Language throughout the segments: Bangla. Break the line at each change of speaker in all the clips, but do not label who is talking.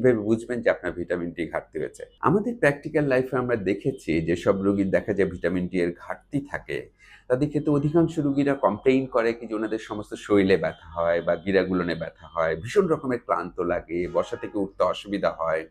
কীভাবে বুঝবেন যে আপনার ভিটামিন ডি ঘাটতি হয়েছে আমাদের প্র্যাকটিক্যাল লাইফে আমরা দেখেছি যে সব রোগীর দেখা যায় ভিটামিন ডি এর ঘাটতি থাকে। তাদের ক্ষেত্রে অধিকাংশ রোগীরা কমপ্লেইন করে কি যে ওনাদের সমস্ত শরীরে ব্যথা হয় বা গিরাগুলনে ব্যথা হয়, ভীষণ রকমের ক্লান্ত লাগে, বসা থেকে উঠতে অসুবিধা হয়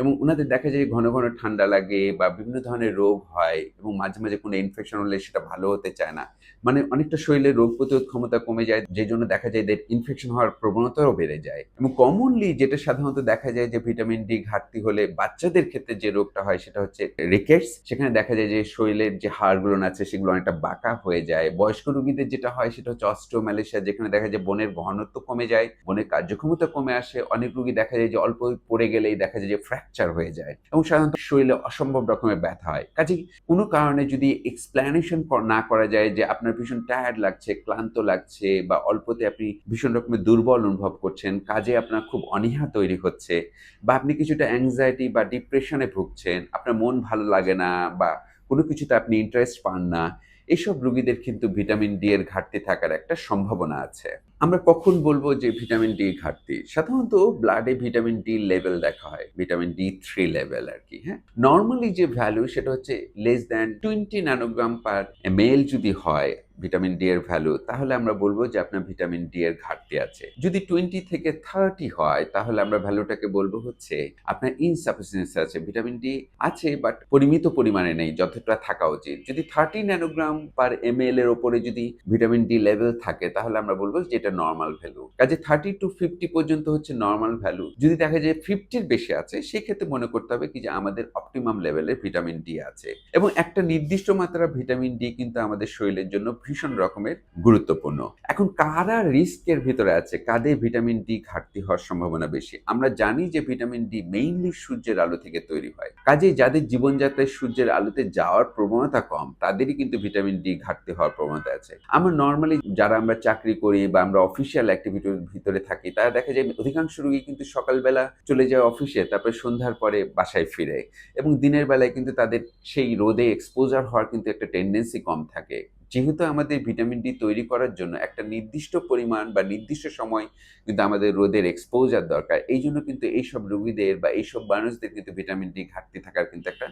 এবং ওনাদের দেখা যায় ঘন ঘন ঠান্ডা লাগে বা বিভিন্ন ধরনের রোগ হয় এবং মাঝে মাঝে কোনো ইনফেকশন হলে সেটা ভালো হতে চায় না। মানে অনেকটা শরীরে রোগ প্রতিরোধ ক্ষমতা কমে যায়, যে জন্য দেখা যায় এদের ইনফেকশন হওয়ার প্রবণতাও বেড়ে যায় এবং কমনলি যেটা সাধারণত দেখা যায় যে ভিটামিন ডি ঘাটতি হলে বাচ্চাদের ক্ষেত্রে যে রোগটা হয় সেটা হচ্ছে রিকেটস সেখানে দেখা যায় যে শরীরের যে হাড়গুলো আছে সেগুলো অনেকটা বাঁকা হয়ে যায়। বয়স্ক রোগীদের যেটা হয় সেটা হচ্ছে অস্ট্রোম্যালেশিয়া যেখানে দেখা যায় বনের ঘনত্ব কমে যায়, বোনের কার্যক্ষমতা কমে আসে। অনেক রোগী দেখা যায় যে অল্প পড়ে গেলেই দেখা যায় যে ফ্র্যাকচার হয়ে যায় এবং সাধারণত শরীরে অসম্ভব রকমের ব্যথা হয়। কাজেই কোনো কারণে যদি এক্সপ্লেনেশন না করা যায় যে আপনার ভীষণ টায়ার্ড লাগছে, ক্লান্ত লাগছে বা অল্পতে আপনি ভীষণ রকমের দুর্বল অনুভব করছেন, কাজে আপনার খুব অনীহা তৈরি হচ্ছে বা আপনি কিছুটা অ্যাংজাইটি বা ডিপ্রেশনে ভুগছেন, আপনার মন ভালো লাগে না বা কোনো কিছুতে আপনি ইন্টারেস্ট পান না এসব রোগীদের কিন্তু ভিটামিন ডি এর ঘাটতি থাকার একটা সম্ভাবনা আছে। আমরা কখন বলব যে ভিটামিন ডি ঘাটতি? সাধারণত ব্লাডে ভিটামিন ডি লেভেল দেখা হয়, ভিটামিন ডি থ্রি লেভেল আর কি হ্যাঁ? নর্মালি যে ভ্যালু সেটা হচ্ছে less than twenty nanogram per M যদি হয় ভিটামিন ডি এর ভ্যালু তাহলে আমরা বলব যে আপনার ভিটামিন ডি এর ঘাটতি আছে। যদি টোয়েন্টি থেকে থার্টি হয়, তাহলে আমরা ভ্যালুটাকে বলব হচ্ছে আপনার ইনসাফিসিয়েন্সি আছে ভিটামিন ডি আছে বাট পরিমিত পরিমাণে নেই, যতটা থাকা উচিত। যদি থার্টি ন্যানোগ্রাম পার এম এর ওপরে যদি ভিটামিন ডি লেভেল থাকে, তাহলে আমরা বলব যে এটা নর্মাল ভ্যালু কাজে থার্টি টু ফিফটি পর্যন্ত হচ্ছে নর্মাল ভ্যালু যদি দেখা যায় ফিফটির বেশি আছে, সেক্ষেত্রে মনে করতে হবে কি যে আমাদের অপটিমাম লেভেলের ভিটামিন ডি আছে। এবং একটা নির্দিষ্ট মাত্রা ভিটামিন ডি কিন্তু আমাদের শরীরের জন্য ভীষণ রকমের গুরুত্বপূর্ণ। এখন কারা রিস্কের ভিতরে আছে? কাদের ভিটামিন ডি ঘাটতি হওয়ার সম্ভাবনা বেশি? আমরা জানি যে ভিটামিন ডি মেইনলি সূর্যের আলো থেকে তৈরি হয়। কাজেই যাদের জীবনযাত্রায় সূর্যের আলোতে যাওয়ার প্রবণতা কম, তাদেরই কিন্তু ভিটামিন ডি ঘাটতি হওয়ার প্রবণতা আছে। আমরা নর্মালি যারা আমরা চাকরি করি বা আমরা অফিসিয়াল অ্যাক্টিভিটির ভিতরে থাকি, তারা দেখা যায় অধিকাংশ রোগী কিন্তু সকালবেলা চলে যায় অফিসে তারপরে সন্ধ্যার পরে বাসায় ফিরে। এবং দিনের বেলায় কিন্তু তাদের সেই রোদে এক্সপোজার হওয়ার কিন্তু একটা টেন্ডেন্সি কম থাকে। যেহেতু আমাদের ভিটামিন ডি তৈরি করার জন্য একটা নির্দিষ্ট পরিমাণ বা নির্দিষ্ট সময় কিন্তু আমাদের রোদের এক্সপোজার দরকার, এই জন্য কিন্তু এইসব রোগীদের বা এইসব মানুষদের কিন্তু ভিটামিন ডি ঘাটতি থাকার কিন্তু একটা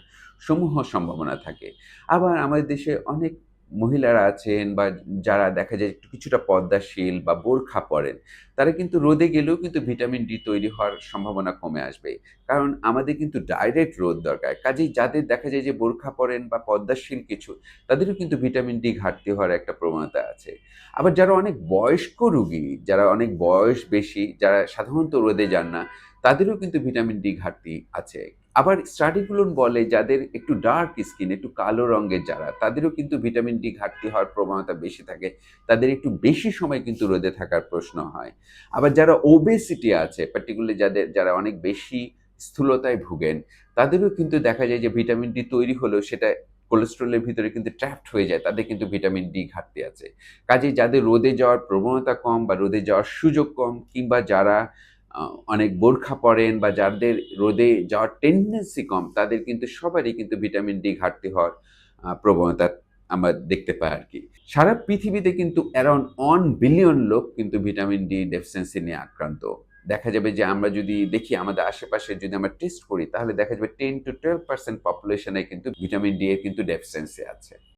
সমূহ সম্ভাবনা থাকে। আবার আমাদের দেশে অনেক মহিলারা আছেন বা যারা দেখা যায় একটু কিছুটা পদ্মাশীল বা বোরখা পরেন, তারা কিন্তু রোদে গেলেও কিন্তু ভিটামিন ডি তৈরি হওয়ার সম্ভাবনা কমে আসবে। কারণ আমাদের কিন্তু ডাইরেক্ট রোদ দরকার। কাজেই যাদের দেখা যায় যে বোরখা পরেন বা পদ্মাশীল কিছু, তাদেরও কিন্তু ভিটামিন ডি ঘাটতি হওয়ার একটা প্রবণতা আছে। আবার যারা অনেক বয়স্ক রুগী, যারা অনেক বয়স বেশি, যারা সাধারণত রোদে যান না তাদেরও কিন্তু ভিটামিন ডি ঘাটতি আছে। আবার স্টাডিগুলো বলে যাদের একটু ডার্ক স্কিন একটু কালো রঙের যারা, তাদেরও কিন্তু ভিটামিন ডি ঘাটতি হওয়ার প্রবণতা বেশি থাকে। তাদের একটু বেশি সময় কিন্তু রোদে থাকার প্রশ্ন হয়। আবার যারা ওবেসিটি আছে পার্টিকুলারলি যাদের, যারা অনেক বেশি স্থূলতায় ভুগেন, তাদেরও কিন্তু দেখা যায় যে ভিটামিন ডি তৈরি হলেও সেটা কোলেস্ট্রলের ভিতরে কিন্তু ট্র্যাপড হয়ে যায়, তাদের কিন্তু ভিটামিন ডি ঘাটতি আছে। কাজেই যাদের রোদে যাওয়ার প্রবণতা কম বা রোদে যাওয়ার সুযোগ কম, কিংবা যারা অনেক বোরখা পরেন বা যাদের রোদে যাওয়ার টেন্ডেন্সি কম, তাদের কিন্তু সবারই কিন্তু ভিটামিন ডি ঘাটতি হওয়ার প্রবণতা আমরা দেখতে পাই আর কি। সারা পৃথিবীতে কিন্তু অ্যারাউন্ড ওয়ান বিলিয়ন লোক কিন্তু ভিটামিন ডি ডেফিসিয়েন্সি নিয়ে আক্রান্ত। দেখা যাবে যে আমরা যদি দেখি আমাদের আশেপাশে যদি আমরা টেস্ট করি, তাহলে দেখা যাবে টেন টু টুয়েলভ পার্সেন্ট পপুলেশনে কিন্তু ভিটামিন ডি এর কিন্তু ডেফিসিয়েন্সি আছে।